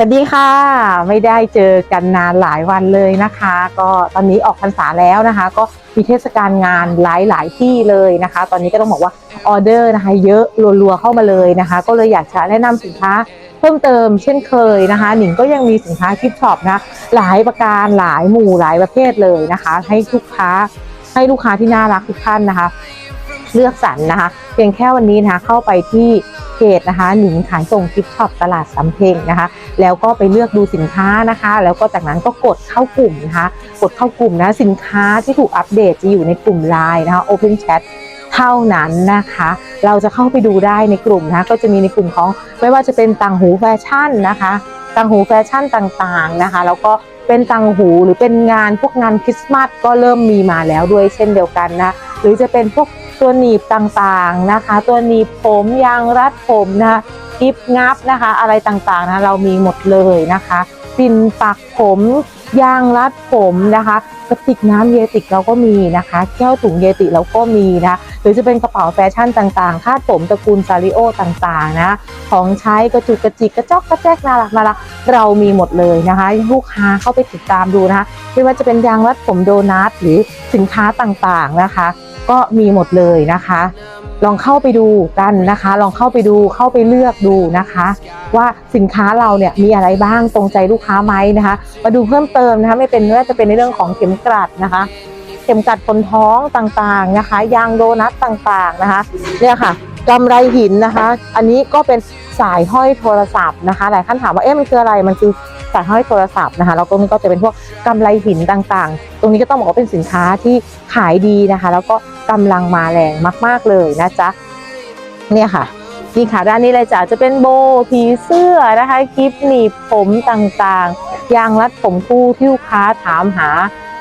สวัสดีค่ะ ไม่ได้เจอกันนานหลายวันเลยนะคะ ก็ตอนนี้ออกพรรษาแล้วนะคะ ก็มีเทศกาลงานหลายหลายที่เลยนะคะ ตอนนี้ก็ต้องบอกว่าออเดอร์นะคะ เยอะรัวๆเข้ามาเลยนะคะ ก็เลยอยากจะแนะนำสินค้าเพิ่มเติมเช่นเคยนะคะ หนิงก็ยังมีสินค้ากิฟต์ช็อปนะหลายประการหลายหมู่หลายประเภทเลยนะคะ ให้ลูกค้าให้ลูกค้าที่น่ารักทุกท่านนะคะ เลือกสรรนะคะ เพียงแค่วันนี้นะคะเข้าไปที่ เพจนะคะหนิงขายส่งกิฟช็อปตลาดสำเพ็งนะคะ แล้วก็ไปเลือกดูสินค้านะคะ แล้วก็จากนั้นก็กดเข้ากลุ่มนะคะ กดเข้ากลุ่มนะสินค้าที่ถูกอัปเดตจะอยู่ในกลุ่ม Line นะคะ Open Chat เท่านั้นนะคะ เราจะเข้าไปดูได้ในกลุ่มนะะก็จะมีในกลุ่มของไม่ว่าจะเป็นต่างหูแฟชั่นนะคะต่างหูแฟชั่นต่างๆนะคะแล้วก็เป็นต่างหูหรือเป็นงานพวกงานคริสต์มาสก็เริ่มมีมาแล้วด้วยเช่นเดียวกันนะหรือจะเป็นพวก ตัวหนีบต่างๆนะคะ ตัวหนีบผมยางรัดผมนะคะกิบงับนะคะ อะไรต่างๆนะเรามีหมดเลยนะคะปินปักผมยางรัดผมนะคะกระติกน้ำเยติกเราก็มีนะคะ แก้วถุงเยติเราก็มีนะหรือจะเป็นกระเป๋าแฟชั่นต่างๆ คาดผมตระกูลซาริโอต่างๆนะ ของใช้กระจุกกระจิกกระจอกกระแจกน่ารักน่ารักเรามีหมดเลยนะคะลูกค้าเข้าไปติดตามดูนะคะไม่ว่าจะเป็นยางรัดผมโดนัทหรือสินค้าต่างๆนะคะ ก็มีหมดเลยนะคะ ลองเข้าไปดูกันนะคะ ลองเข้าไปดูเข้าไปเลือกดูนะคะ ว่าสินค้าเราเนี่ยมีอะไรบ้างตรงใจลูกค้าไหมนะคะ มาดูเพิ่มเติมนะคะ ไม่เป็นไม่ว่าจะเป็นในเรื่องของเข็มกลัดนะคะเข็มกลัดคนท้องต่างๆนะคะ ยางโดนัทต่างๆนะคะเนี่ยค่ะกำไรหินนะคะ อันนี้ก็เป็นสายห้อยโทรศัพท์นะคะ หลายท่านถามว่าเอ๊ะมันคืออะไรมันคือ สายห้อยโทรศัพท์นะคะแล้วตรงนี้ก็จะเป็นพวกกำไรหินต่างๆ ตรงนี้ก็ต้องบอกว่าเป็นสินค้าที่ขายดีนะคะ แล้วก็กำลังมาแรงมาก ๆเลยนะจ๊ะเนี่ยค่ะนี่ค่ะด้านนี้เลยจ้ะจะเป็นโบผีเสื้อนะคะคลิปหนีบผมต่างๆยางรัดผมคู่ที่ลูกค้าถามหา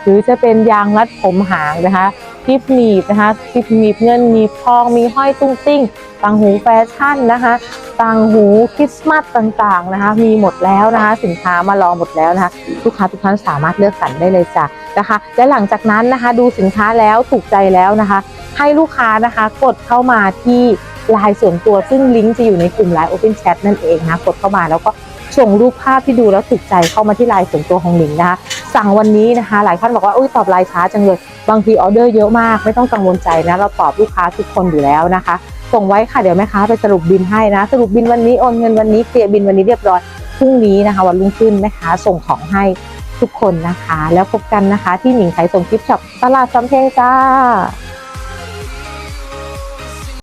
หรือจะเป็นยางรัดผมหางนะคะคลิปหนีบนะคะคลิปหนีบเงินหนีบทองมีห้อยตุ้งติ้งต่างหูแฟชั่นนะคะต่างหูคริสต์มาสต่างๆนะคะ มีหมดแล้วนะคะ สินค้ามารองหมดแล้วนะคะลูกค้าทุกท่านสามารถเลือกสรรได้เลยจ้ะนะคะ และหลังจากนั้นนะคะ ดูสินค้าแล้วถูกใจแล้วนะคะ ให้ลูกค้านะคะกดเข้ามาที่ไลน์ส่วนตัวซึ่งลิงก์จะอยู่ในกลุ่มไลน์ Open Chat นั่นเองนะกดเข้ามาแล้วก็ส่งรูปภาพที่ดูแล้วถูกใจเข้ามาที่ไลน์ส่วนตัวของหนิงนะคะ สั่งวันนี้นะคะ หลายท่านบอกว่าอุ้ยตอบไลน์ช้าจังเลย บางทีออเดอร์เยอะมากไม่ต้องกังวลใจนะ เราตอบลูกค้าทุกคนอยู่แล้วนะคะ ส่งไว้ค่ะเดี๋ยวแม่ค้าไปสรุปบินให้นะ สรุปบินวันนี้โอนเงินวันนี้เคลียร์บินวันนี้เรียบร้อยพรุ่งนี้นะคะ วันรุ่งขึ้นแม่ค้าส่งของให้ทุกคนนะคะ แล้วพบกันนะคะ ที่หนิงขายส่งคลิปช็อปตลาดสำเพ็งจ้า